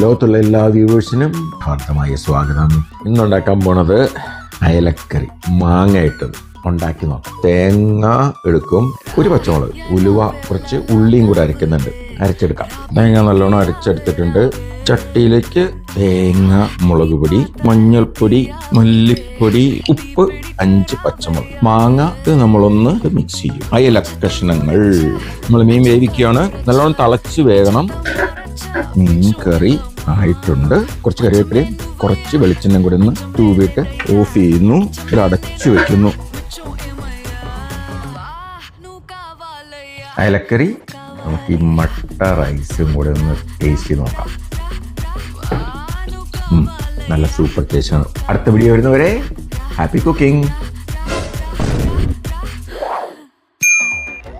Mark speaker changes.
Speaker 1: ലോകത്തുള്ള എല്ലാ വ്യൂവേഴ്സിനും ഹാർദമായ സ്വാഗതം. ഇന്നുണ്ടാക്കാൻ പോണത് അയലക്കറി മാങ്ങ ഇട്ടത് ഉണ്ടാക്കി നോക്കാം. തേങ്ങ എടുക്കും ഒരു പച്ചമുളക് ഉലുവ കുറച്ച് ഉള്ളിയും കൂടെ അരയ്ക്കുന്നുണ്ട്. അരച്ചെടുക്കാം. തേങ്ങ നല്ലോണം അരച്ചെടുത്തിട്ടുണ്ട്. ചട്ടിയിലേക്ക് തേങ്ങ മുളക് പൊടി മഞ്ഞൾപ്പൊടി മല്ലിപ്പൊടി ഉപ്പ് അഞ്ച് പച്ചമുളക്. മാങ്ങ ഇത് നമ്മളൊന്ന് മിക്സ് ചെയ്യും. അയല കഷ്ണങ്ങൾ. നമ്മൾ മീൻ വേവിക്കുകയാണ്. നല്ലോണം തിളച്ച് വേകണം. മീൻ കറി ആയിട്ടുണ്ട്. കുറച്ച് കറിവേപ്പിലയും കുറച്ച് വെളിച്ചെണ്ണയും കൂടെ ഒന്ന് തൂവിട്ട് ഓഫ് ചെയ്യുന്നു. ഇത് അടച്ചു വെക്കുന്നു. അയലക്കറി നമുക്ക് ഈ മട്ട റൈസും കൂടെ ഒന്ന് ടേസ്റ്റ് ചെയ്ത് നോക്കാം. നല്ല സൂപ്പർ ടേസ്റ്റ് ആണ്. അടുത്ത വീഡിയോ വരുന്നവരെ ഹാപ്പി കുക്കിംഗ്